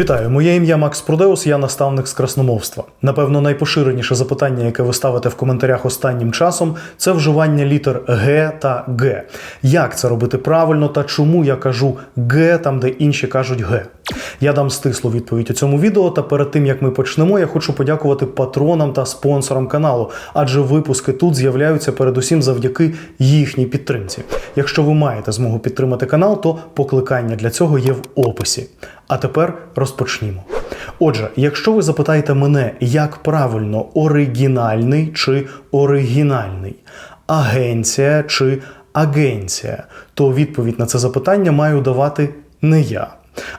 Вітаю, моє ім'я Макс Продеус, я наставник з красномовства. Напевно, найпоширеніше запитання, яке ви ставите в коментарях останнім часом, це вживання літер Г та Г. Як це робити правильно та чому я кажу Г там, де інші кажуть Г? Я дам стислу відповідь у цьому відео. Та перед тим як ми почнемо, я хочу подякувати патронам та спонсорам каналу, адже випуски тут з'являються передусім завдяки їхній підтримці. Якщо ви маєте змогу підтримати канал, то покликання для цього є в описі. А тепер розпочнімо. Отже, якщо ви запитаєте мене, як правильно оригінальний чи оригінальний, агенція чи агенція, то відповідь на це запитання маю давати не я.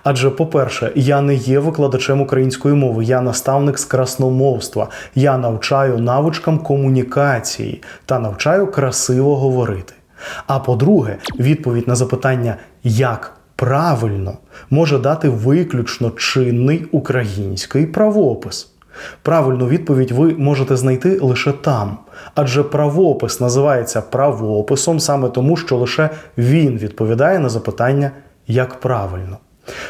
Адже, по-перше, я не є викладачем української мови, я наставник з красномовства. Я навчаю навичкам комунікації та навчаю красиво говорити. А по-друге, відповідь на запитання, як правильно, може дати виключно чинний український правопис. Правильну відповідь ви можете знайти лише там, адже правопис називається правописом саме тому, що лише він відповідає на запитання, як правильно.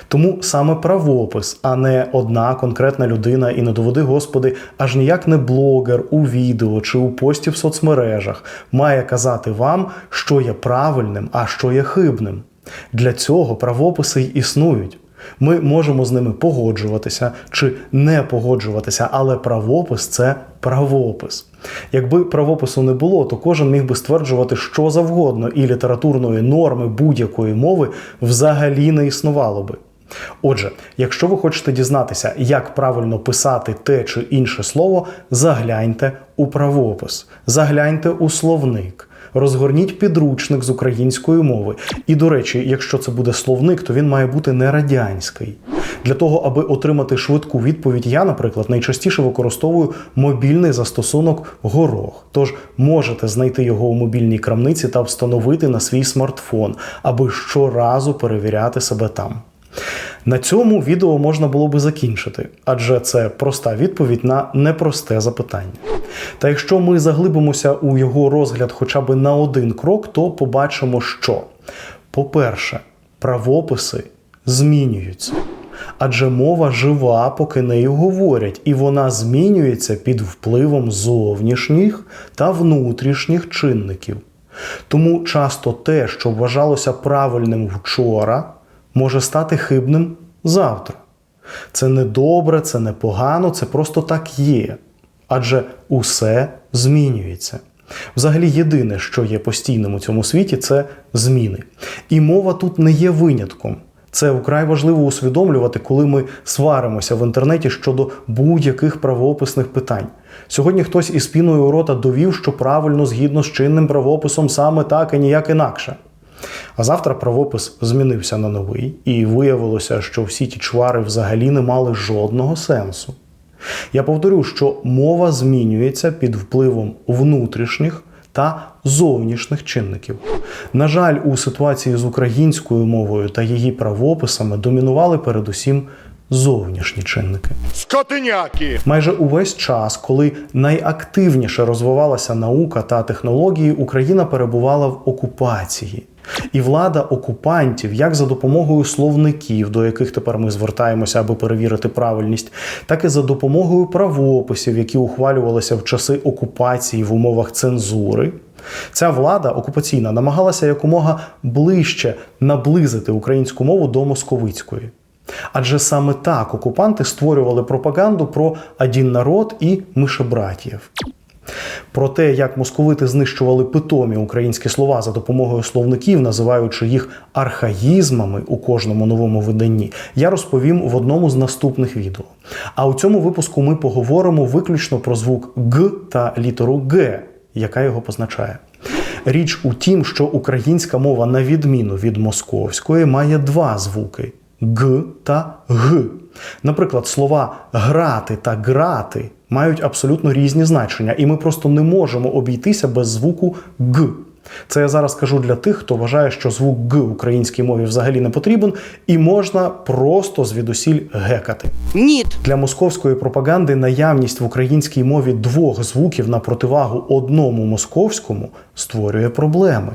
Тому саме правопис, а не одна конкретна людина, і не доведи Господи, аж ніяк не блогер у відео чи у пості в соцмережах має казати вам, що є правильним, а що є хибним. Для цього правописи й існують. Ми можемо з ними погоджуватися чи не погоджуватися, але правопис це правопис. Якби правопису не було, то кожен міг би стверджувати що завгодно, і літературної норми будь-якої мови взагалі не існувало би. Отже, якщо ви хочете дізнатися, як правильно писати те чи інше слово, загляньте у правопис, загляньте у словник. Розгорніть підручник з української мови. І, до речі, якщо це буде словник, то він має бути не радянський. Для того, аби отримати швидку відповідь, я, наприклад, найчастіше використовую мобільний застосунок Горох. Тож можете знайти його у мобільній крамниці та встановити на свій смартфон, аби щоразу перевіряти себе там. На цьому відео можна було би закінчити, адже це проста відповідь на непросте запитання. Та якщо ми заглибимося у його розгляд хоча б на один крок, то побачимо, що, по-перше, правописи змінюються. Адже мова жива, поки нею говорять, і вона змінюється під впливом зовнішніх та внутрішніх чинників. Тому часто те, що вважалося правильним вчора, може стати хибним завтра. Це не добре, це не погано, це просто так є. Адже усе змінюється. Взагалі, єдине, що є постійним у цьому світі, це зміни. І мова тут не є винятком. Це вкрай важливо усвідомлювати, коли ми сваримося в інтернеті щодо будь-яких правописних питань. Сьогодні хтось із піною у рота довів, що правильно згідно з чинним правописом саме так і ніяк інакше. А завтра правопис змінився на новий, і виявилося, що всі ті чвари взагалі не мали жодного сенсу. Я повторю, що мова змінюється під впливом внутрішніх та зовнішніх чинників. На жаль, у ситуації з українською мовою та її правописами домінували передусім зовнішні чинники. Скотиняки! Майже увесь час, коли найактивніше розвивалася наука та технології, Україна перебувала в окупації. І влада окупантів, як за допомогою словників, до яких тепер ми звертаємося, аби перевірити правильність, так і за допомогою правописів, які ухвалювалися в часи окупації в умовах цензури. Ця влада окупаційна намагалася якомога ближче наблизити українську мову до московицької. Адже саме так окупанти створювали пропаганду про один народ і мишебратів. Про те, як московити знищували питомі українські слова за допомогою словників, називаючи їх архаїзмами у кожному новому виданні, я розповім в одному з наступних відео. А у цьому випуску ми поговоримо виключно про звук Г та літеру Г, яка його позначає. Річ у тім, що українська мова, на відміну від московської, має два звуки Г та Г. Наприклад, слова грати та грати мають абсолютно різні значення, і ми просто не можемо обійтися без звуку Г. Це я зараз кажу для тих, хто вважає, що звук Г українській мові взагалі не потрібен, і можна просто звідусіль гекати. Ніт. Для московської пропаганди наявність в українській мові двох звуків на противагу одному московському створює проблеми.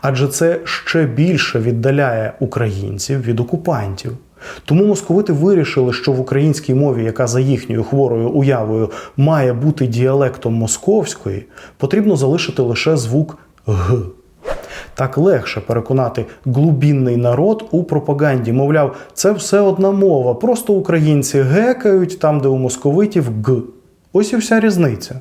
Адже це ще більше віддаляє українців від окупантів. Тому московити вирішили, що в українській мові, яка за їхньою хворою уявою має бути діалектом московської, потрібно залишити лише звук г. Так легше переконати глубінний народ у пропаганді. Мовляв, це все одна мова, просто українці гекають там, де у московитів г. Ось і вся різниця.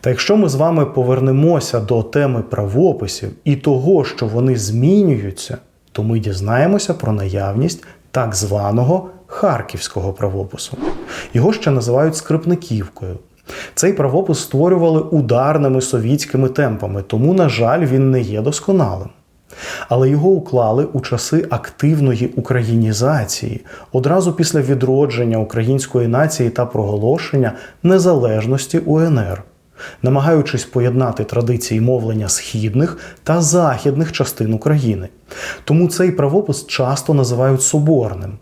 Та якщо ми з вами повернемося до теми правописів і того, що вони змінюються, то ми дізнаємося про наявність так званого харківського правопису. Його ще називають скрипниківкою. Цей правопис створювали ударними совітськими темпами, тому, на жаль, він не є досконалим. Але його уклали у часи активної українізації, одразу після відродження української нації та проголошення незалежності УНР, намагаючись поєднати традиції мовлення східних та західних частин України. Тому цей правопис часто називають соборним.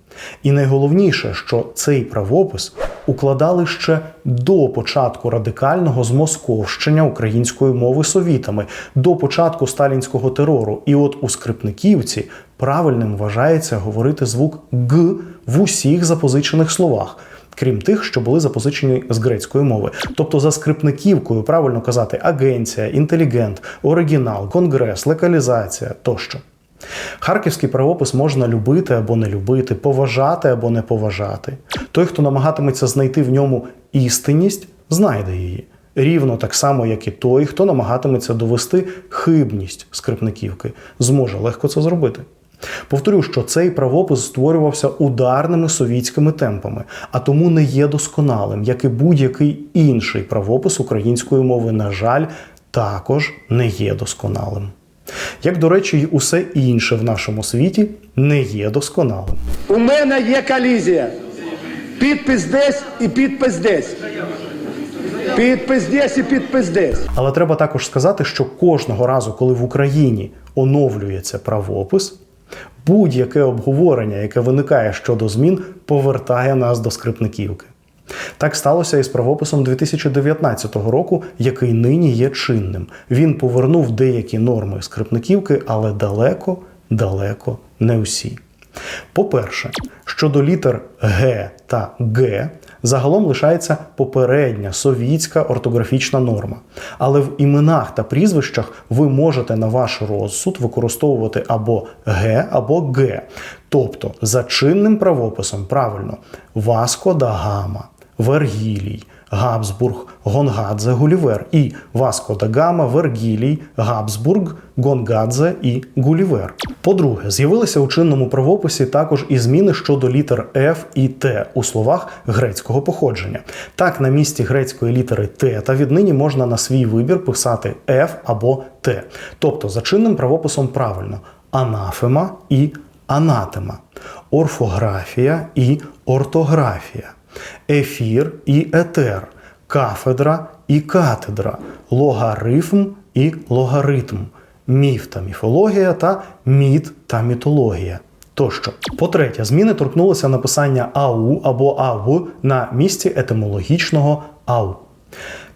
І найголовніше, що цей правопис укладали ще до початку радикального змосковщення української мови совітами, до початку сталінського терору. І от у скрипниківці правильним вважається говорити звук г в усіх запозичених словах. Крім тих, що були запозичені з грецької мови, тобто за скрипниківкою правильно казати агенція, інтелігент, оригінал, конгрес, локалізація тощо. Харківський правопис можна любити або не любити, поважати або не поважати. Той, хто намагатиметься знайти в ньому істинність, знайде її. Рівно так само, як і той, хто намагатиметься довести хибність скрипниківки, зможе легко це зробити. Повторю, що цей правопис створювався ударними совітськими темпами, а тому не є досконалим, як і будь-який інший правопис української мови, на жаль, також не є досконалим. Як, до речі, й усе інше в нашому світі не є досконалим. У мене є колізія. Підпис десь і підпис десь. Підпис десь і підпис десь. Але треба також сказати, що кожного разу, коли в Україні оновлюється правопис, будь-яке обговорення, яке виникає щодо змін, повертає нас до скрипниківки. Так сталося і з правописом 2019 року, який нині є чинним. Він повернув деякі норми скрипниківки, але далеко, далеко не усі. По-перше, щодо літер Г та Г загалом лишається попередня совітська ортографічна норма. Але в іменах та прізвищах ви можете на ваш розсуд використовувати або Г, або Г. Тобто за чинним правописом правильно Васко да Гама, Вергілій, Габсбург, Гонгадзе, Гулівер і Васко да Гама, Вергілій, Габсбург, Гонгадзе і Гулівер. По-друге, з'явилися у чинному правописі також і зміни щодо літер F і Т у словах грецького походження. Так, на місці грецької літери Т та віднині можна на свій вибір писати F або Т. Тобто за чинним правописом правильно анафема і анатема, орфографія і ортографія ефір і етер, кафедра і катедра, логарифм і логаритм, міф та міфологія та міт та мітологія. Тощо, по-третє, зміни торкнулися написання ау або АВ на місці етимологічного ау.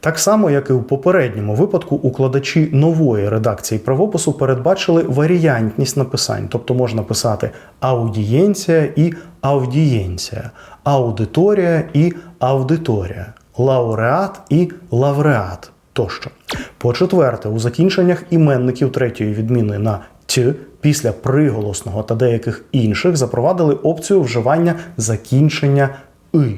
Так само, як і у попередньому випадку, укладачі нової редакції правопису передбачили варіантність написань, тобто можна писати аудієнція і аудієнція, аудиторія і аудиторія, лауреат і лавреат тощо. По-четверте, у закінченнях іменників третьої відміни на т після приголосного та деяких інших запровадили опцію вживання закінчення и.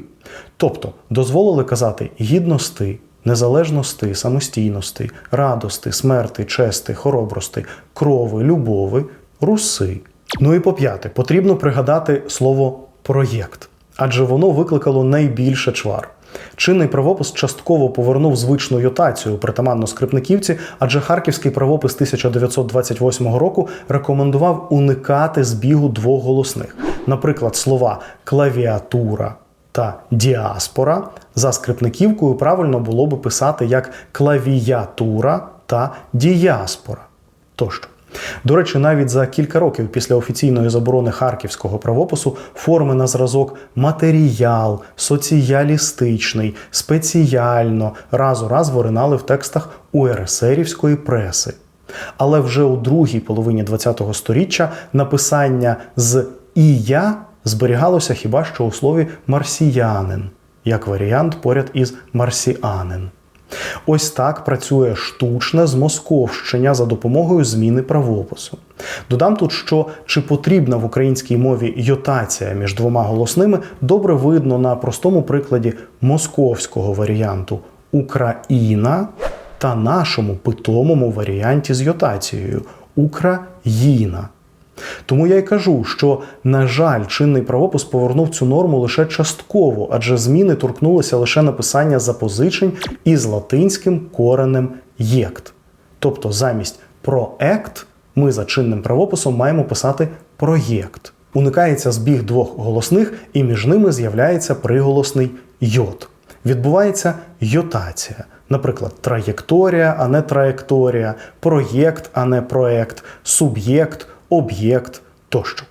Тобто дозволили казати гідності, незалежності, самостійності, радости, смерти, чести, хоробрости, крови, любови, руси. Ну і по п'яте, потрібно пригадати слово проєкт, адже воно викликало найбільше чвар. Чинний правопис частково повернув звичну йотацію притаманно скрипниківці, адже харківський правопис 1928 року рекомендував уникати збігу двох голосних. Наприклад, слова клавіатура та діаспора за скрипниківкою правильно було би писати як клавіатура та діаспора тощо. До речі, навіть за кілька років після офіційної заборони харківського правопису форми на зразок матеріал, соціалістичний, спеціально раз у раз виринали в текстах УРСРівської преси. Але вже у другій половині ХХ століття написання з ія зберігалося хіба що у слові марсіянин, як варіант поряд із марсіанин. Ось так працює штучне змосковщення за допомогою зміни правопису. Додам тут, що чи потрібна в українській мові йотація між двома голосними, добре видно на простому прикладі московського варіанту Україна та нашому питомому варіанті з йотацією Україна. Тому я й кажу, що, на жаль, чинний правопис повернув цю норму лише частково, адже зміни торкнулися лише написання запозичень із латинським коренем єкт. Тобто замість проект ми за чинним правописом маємо писати проєкт. Уникається збіг двох голосних, і між ними з'являється приголосний йод. Відбувається йотація. Наприклад, траєкторія, а не траєкторія, проєкт, а не проект, суб'єкт, об'єкт тощо.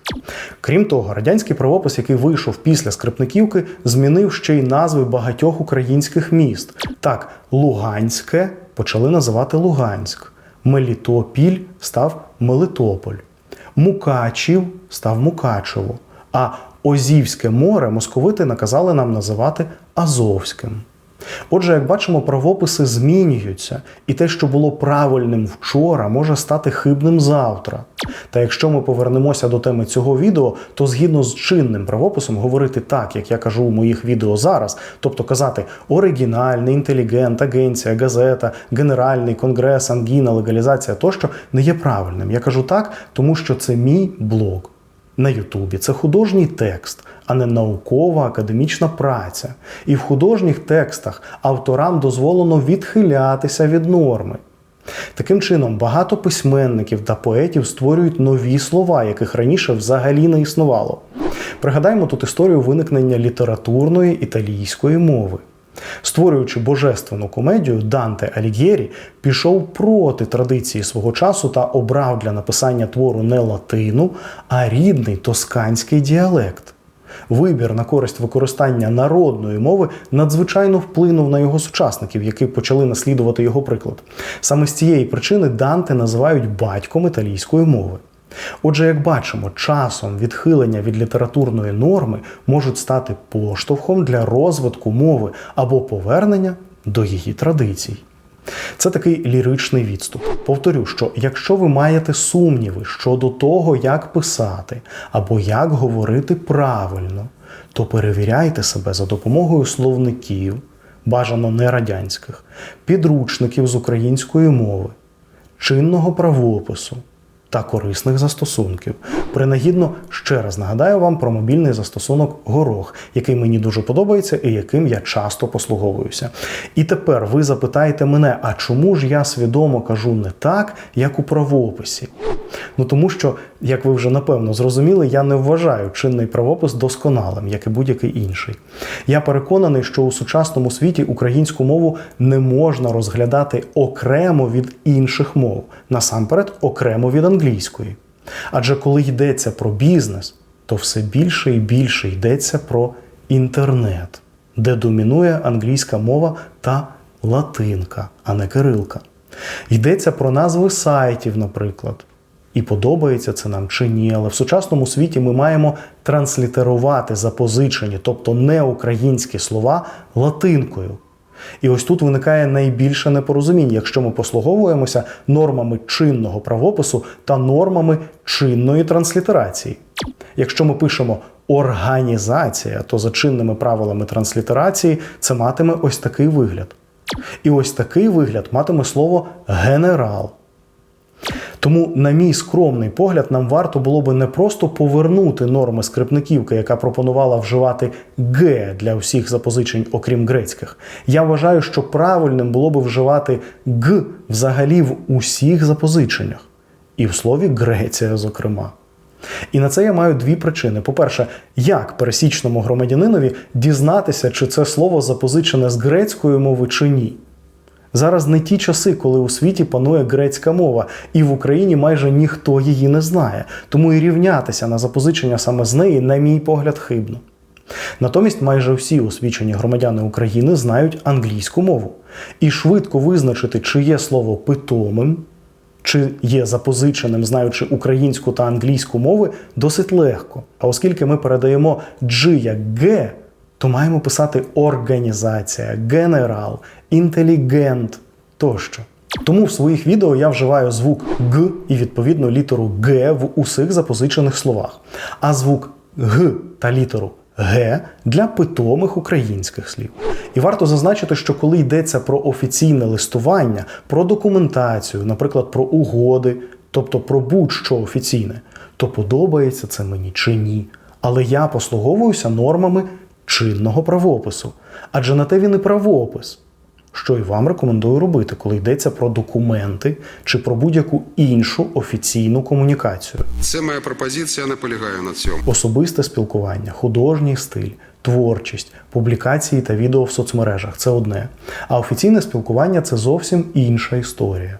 Крім того, радянський правопис, який вийшов після Скрипниківки, змінив ще й назви багатьох українських міст. Так, Луганське почали називати Луганськ, Мелітопіль став Мелитополь, Мукачів став Мукачево, а Озівське море московити наказали нам називати Азовським. Отже, як бачимо, правописи змінюються, і те, що було правильним вчора, може стати хибним завтра. Та якщо ми повернемося до теми цього відео, то згідно з чинним правописом говорити так, як я кажу у моїх відео зараз, тобто казати оригінальний, інтелігент, агенція, газета, генеральний, конгрес, ангіна, легалізація тощо не є правильним. Я кажу так, тому що це мій блог на Ютубі. Це художній текст, а не наукова академічна праця. І в художніх текстах авторам дозволено відхилятися від норми. Таким чином, багато письменників та поетів створюють нові слова, яких раніше взагалі не існувало. Пригадаємо тут історію виникнення літературної італійської мови. Створюючи божественну комедію, Данте Алігєрі пішов проти традиції свого часу та обрав для написання твору не латину, а рідний тосканський діалект. Вибір на користь використання народної мови надзвичайно вплинув на його сучасників, які почали наслідувати його приклад. Саме з цієї причини Данте називають батьком італійської мови. Отже, як бачимо, часом відхилення від літературної норми можуть стати поштовхом для розвитку мови або повернення до її традицій. Це такий ліричний відступ. Повторю, що якщо ви маєте сумніви щодо того, як писати або як говорити правильно, то перевіряйте себе за допомогою словників, бажано не радянських, підручників з української мови, чинного правопису та корисних застосунків. Принагідно ще раз нагадаю вам про мобільний застосунок Горох, який мені дуже подобається і яким я часто послуговуюся. І тепер ви запитаєте мене, а чому ж я свідомо кажу не так, як у правописі? Ну тому що, як ви вже напевно зрозуміли, я не вважаю чинний правопис досконалим, як і будь-який інший. Я переконаний, що у сучасному світі українську мову не можна розглядати окремо від інших мов, насамперед окремо від англійської. Адже коли йдеться про бізнес, то все більше і більше йдеться про інтернет, де домінує англійська мова та латинка, а не кирилка. Йдеться про назви сайтів, наприклад. І подобається це нам чи ні, але в сучасному світі ми маємо транслітерувати запозичені, тобто неукраїнські слова латинкою. І ось тут виникає найбільше непорозуміння, якщо ми послуговуємося нормами чинного правопису та нормами чинної транслітерації. Якщо ми пишемо організація, то за чинними правилами транслітерації це матиме ось такий вигляд. І ось такий вигляд матиме слово генерал. Тому, на мій скромний погляд, нам варто було би не просто повернути норми скрипниківки, яка пропонувала вживати г для всіх запозичень, окрім грецьких. Я вважаю, що правильним було би вживати г взагалі в усіх запозиченнях, і в слові Греція, зокрема. І на це я маю дві причини. По-перше, як пересічному громадянинові дізнатися, чи це слово запозичене з грецької мови чи ні. Зараз не ті часи, коли у світі панує грецька мова, і в Україні майже ніхто її не знає, тому і рівнятися на запозичення саме з неї, на мій погляд, хибно. Натомість майже всі освічені громадяни України знають англійську мову, і швидко визначити, чи є слово питомим, чи є запозиченим, знаючи українську та англійську мови, досить легко. А оскільки ми передаємо G як Г, то маємо писати організація, генерал, інтелігент тощо. Тому в своїх відео я вживаю звук Г і відповідно літеру Г в усіх запозичених словах, а звук Г та літеру Г для питомих українських слів. І варто зазначити, що коли йдеться про офіційне листування, про документацію, наприклад, про угоди, тобто про будь-що офіційне, то подобається це мені чи ні. Але я послуговуюся нормами чинного правопису. Адже на те він і правопис що і вам рекомендую робити, коли йдеться про документи чи про будь-яку іншу офіційну комунікацію. Це моя пропозиція, я наполягаю на цьому. Особисте спілкування, художній стиль, творчість, публікації та відео в соцмережах це одне. А офіційне спілкування це зовсім інша історія.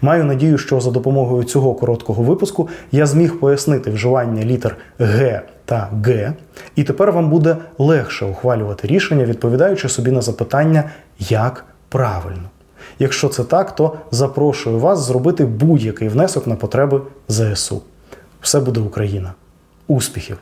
Маю надію, що за допомогою цього короткого випуску я зміг пояснити вживання літер Г та Г, і тепер вам буде легше ухвалювати рішення, відповідаючи собі на запитання, як правильно. Якщо це так, то запрошую вас зробити будь-який внесок на потреби ЗСУ. Все буде Україна. Успіхів!